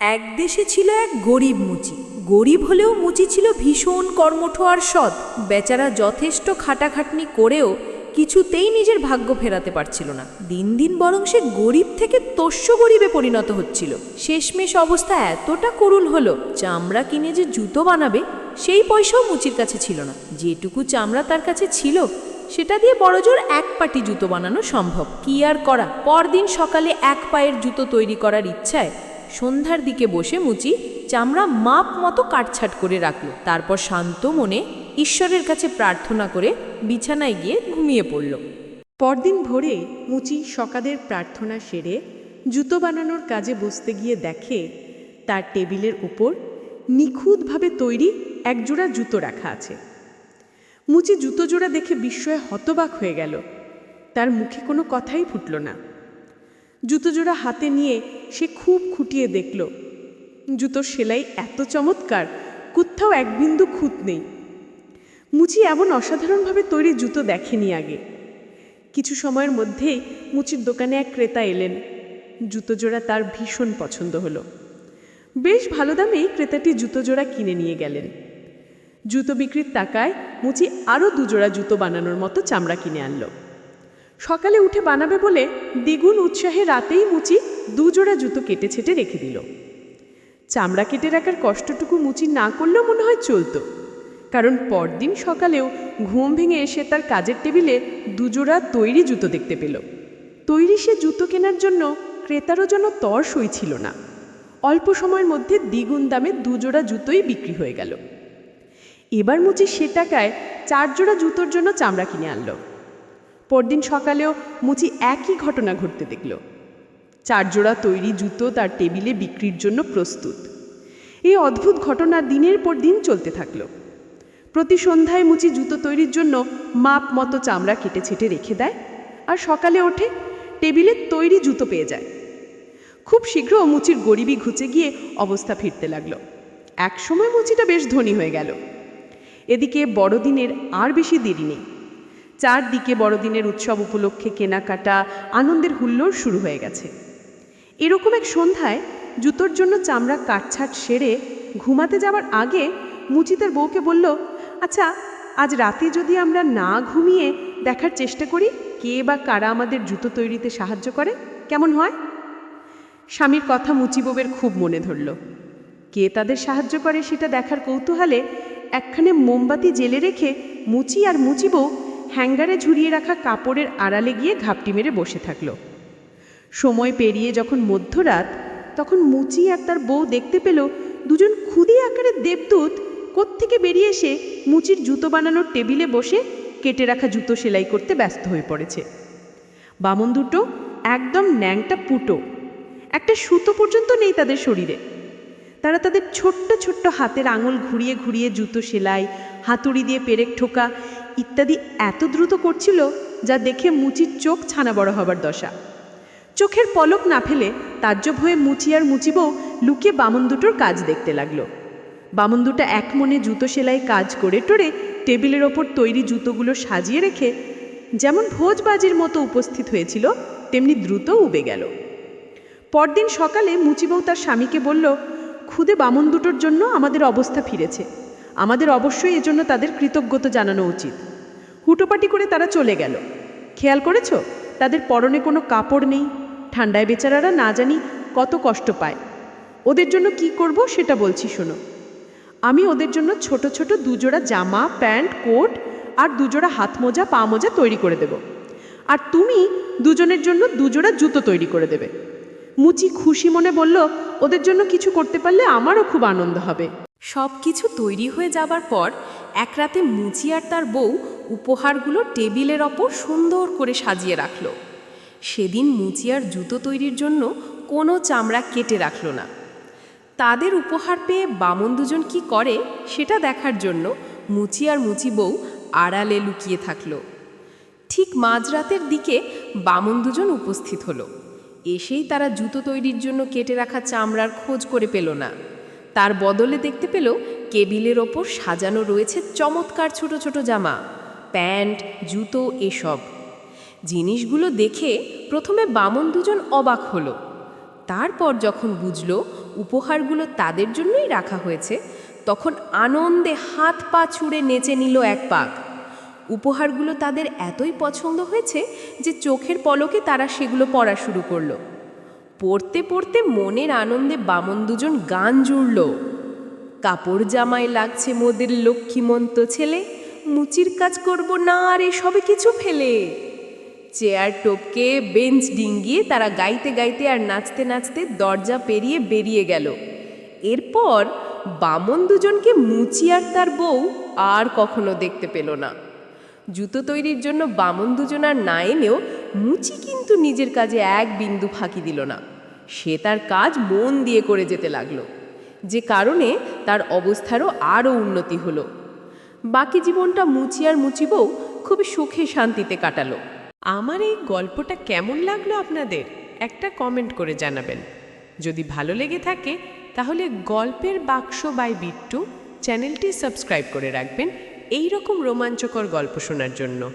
এক দেশে ছিল এক গরিব মুচি। গরিব হলেও মুচি ছিল ভীষণ কর্মঠ আর সৎ। বেচারা যথেষ্ট খাটাখাটনি করেও কিছুতেই নিজের ভাগ্য ফেরাতে পারছিল না। দিন দিন বরং সে গরিব থেকে তস্য গরিবে পরিণত হচ্ছিল। শেষমেশ অবস্থা এতটা করুণ হলো, চামড়া কিনে যে জুতো বানাবে, সেই পয়সাও মুচির কাছে ছিল না। যেটুকু চামড়া তার কাছে ছিল, সেটা দিয়ে বড়জোর এক পাটি জুতো বানানো সম্ভব। কি আর করা? পরদিন সকালে এক পায়ের জুতো তৈরি করার ইচ্ছায় সন্ধ্যার দিকে বসে মুচি চামড়া মাপ মতো কাটছাট করে রাখল। তারপর শান্ত মনে ঈশ্বরের কাছে প্রার্থনা করে বিছানায় গিয়ে ঘুমিয়ে পড়ল। পরদিন ভোরে মুচি সকাদের প্রার্থনা সেরে জুতো বানানোর কাজে বসতে গিয়ে দেখে তার টেবিলের উপর নিখুঁতভাবে তৈরি একজোড়া জুতো রাখা আছে। মুচি জুতো জোড়া দেখে বিস্ময়ে হতবাক হয়ে গেল। তার মুখে কোনো কথাই ফুটল না। জুতো জোড়া হাতে নিয়ে সে খুব খুঁটিয়ে দেখল। জুতোর সেলাই এত চমৎকার, কোথাও এক বিন্দু খুঁত নেই। মুচি এমন অসাধারণভাবে তৈরি জুতো দেখেনি আগে। কিছু সময়ের মধ্যেই মুচির দোকানে এক ক্রেতা এলেন। জুতো জোড়া তার ভীষণ পছন্দ হলো। বেশ ভালো দামেই ক্রেতাটি জুতো জোড়া কিনে নিয়ে গেলেন। জুতো বিক্রির টাকায় মুচি আরও দুজোড়া জুতো বানানোর মতো চামড়া কিনে আনলো। সকালে উঠে বানাবে বলে দ্বিগুণ উৎসাহে রাতেই মুচি দুজোড়া জুতো কেটে ছেটে রেখে দিল। চামড়া কেটে রাখার কষ্টটুকু মুচি না করলেও মনে হয় চলতো। কারণ পরদিন সকালেও ঘুম ভেঙে এসে তার কাজের টেবিলে দুজোড়া তৈরি জুতো দেখতে পেল। তৈরি সে জুতো কেনার জন্য ক্রেতারও যেন তর সই ছিল না। অল্প সময়ের মধ্যে দ্বিগুণ দামে দুজোড়া জুতোই বিক্রি হয়ে গেল। এবার মুচি সে টাকায় চার জোড়া জুতোর জন্য চামড়া কিনে আনলো। পরদিন সকালেও মুচি একই ঘটনা ঘটতে দেখল। চারজোড়া তৈরি জুতো তার টেবিলে বিক্রির জন্য প্রস্তুত। এই অদ্ভুত ঘটনা দিনের পর দিন চলতে থাকল। প্রতি সন্ধ্যায় মুচি জুতো তৈরির জন্য মাপ মতো চামড়া কেটে ছেটে রেখে দেয় আর সকালে ওঠে টেবিলে তৈরি জুতো পেয়ে যায়। খুব শীঘ্র মুচির গরিবি ঘুচে গিয়ে অবস্থা ফিরতে লাগল। একসময় মুচিটা বেশ ধনী হয়ে গেল। এদিকে বড়দিনের আর বেশি দেরি নেই। চারদিকে বড়দিনের উৎসব উপলক্ষে কেনাকাটা আনন্দের হুল্লোড় শুরু হয়ে গেছে। এরকম এক সন্ধ্যায় জুতোর জন্য চামড়া কাটছাট সেরে ঘুমাতে যাওয়ার আগে মুচি তার বউকে বলল আচ্ছা আজ রাতে যদি আমরা না ঘুমিয়ে দেখার চেষ্টা করি, কে বা কারা আমাদের জুতো তৈরিতে সাহায্য করে? কেমন হয়? স্বামীর কথা মুচি বউয়ের খুব মনে ধরল। কে তাদের সাহায্য করে সেটা দেখার কৌতূহলে একখানে মোমবাতি জেলে রেখে মুচি আর মুচি বউ হ্যাঙ্গারে ঝুরিয়ে রাখা কাপড়ের আড়ালে গিয়ে ঘাপটি মেরে বসে থাকল। সময় পেরিয়ে যখন মধ্যরাত, তখন মুচি আর তার বউ দেখতে পেল দুজন ক্ষুদি আকারের দেবদূত কোত্থেকে বেরিয়ে এসে মুচির জুতো বানানোর টেবিলে বসে কেটে রাখা জুতো সেলাই করতে ব্যস্ত হয়ে পড়েছে। বামন দুটো একদম ন্যাংটা পুটো। একটা সুতো পর্যন্ত নেই তাদের শরীরে। তারা তাদের ছোট্ট ছোট্ট হাতের আঙুল ঘুরিয়ে ঘুরিয়ে জুতো সেলাই, হাতুড়ি দিয়ে পেরেক ঠোকা ইত্যাদি এত দ্রুত করছিল যা দেখে মুচির চোখ ছানা বড় হবার দশা। চোখের পলক না ফেলে তাজ্জব হয়ে মুচি আর মুচিবও লুকিয়ে বামন দুটোর কাজ দেখতে লাগল। বামন দুটো এক মনে জুতো সেলাই কাজ করে টোরে টেবিলের ওপর তৈরি জুতোগুলো সাজিয়ে রেখে যেমন ভোজবাজির মতো উপস্থিত হয়েছিল, তেমনি দ্রুত উবে গেল। পরদিন সকালে মুচিবউ তার স্বামীকে বলল, খুদে বামন দুটোর জন্য আমাদের অবস্থা ফিরেছে। আমাদের অবশ্যই এজন্য তাদের কৃতজ্ঞতা জানানো উচিত। হুটোপাটি করে তারা চলে গেল। খেয়াল করেছ? তাদের পরনে কোনো কাপড় নেই। ঠান্ডায় বেচারারা না জানি কত কষ্ট পায়। ওদের জন্য কি করব সেটা বলছি শোনো। আমি ওদের জন্য ছোট ছোট দুজোড়া জামা, প্যান্ট, কোট আর দুজোড়া হাত মোজা, পা মোজা তৈরি করে দেব। আর তুমি দুজনের জন্য দুজোড়া জুতো তৈরি করে দেবে। মুচি খুশি মনে বলল, ওদের জন্য কিছু করতে পারলে আমারও খুব আনন্দ হবে। সব কিছু তৈরি হয়ে যাবার পর এক রাতে মুচি আর তার বউ উপহারগুলো টেবিলের ওপর সুন্দর করে সাজিয়ে রাখল। সেদিন মুচি আর জুতো তৈরির জন্য কোনো চামড়া কেটে রাখল না। তাদের উপহার পেয়ে বামন দুজন কি করে সেটা দেখার জন্য মুচি আর মুচি বউ আড়ালে লুকিয়ে থাকল। ঠিক মাঝরাতের দিকে বামন দুজন উপস্থিত হলো। এসেই তারা জুতো তৈরির জন্য কেটে রাখা চামড়ার খোঁজ করে পেল না। তার বদলে দেখতে পেল কেবিলের ওপর সাজানো রয়েছে চমৎকার ছোট ছোট জামা, প্যান্ট, জুতো এসব। জিনিসগুলো দেখে প্রথমে বামন দুজন অবাক হলো। তারপর যখন বুঝল উপহারগুলো তাদের জন্যই রাখা হয়েছে, তখন আনন্দে হাত পা ছুঁড়ে নেচে নিল এক পাক। উপহারগুলো তাদের এতই পছন্দ হয়েছে যে চোখের পলকে তারা সেগুলো পড়া শুরু করল। পড়তে পড়তে মনের আনন্দে বামন দুজন গান জুড়ল। কাপড় জামায় লাগছে মোদের লক্ষ্মীমন্ত ছেলে, মুচির কাজ করব না আর সবে কিছু ফেলে। চেয়ার টপকে বেঞ্চ ডিঙ্গিয়ে তারা গাইতে গাইতে আর নাচতে নাচতে দরজা পেরিয়ে বেরিয়ে গেল। এরপর বামন দুজনকে মুচি আর তার বউ আর কখনো দেখতে পেল না। জুতো তৈরির জন্য বামন দুজন আর না এনেও মুচি কিন্তু নিজের কাজে এক বিন্দু ফাঁকি দিল না। সে তার কাজ মন দিয়ে করে যেতে লাগল। যে কারণে তার অবস্থারও আরও উন্নতি হলো। বাকি জীবনটা মুচি আর মুচি বউ খুব সুখে শান্তিতে কাটালো। আমার এই গল্পটা কেমন লাগল আপনাদের? একটা কমেন্ট করে জানাবেন। যদি ভালো লেগে থাকে, তাহলে গল্পের বাক্স বাই বিট্টু চ্যানেলটি সাবস্ক্রাইব করে রাখবেন। এই রকম রোমাঞ্চকর গল্প শোনার জন্য।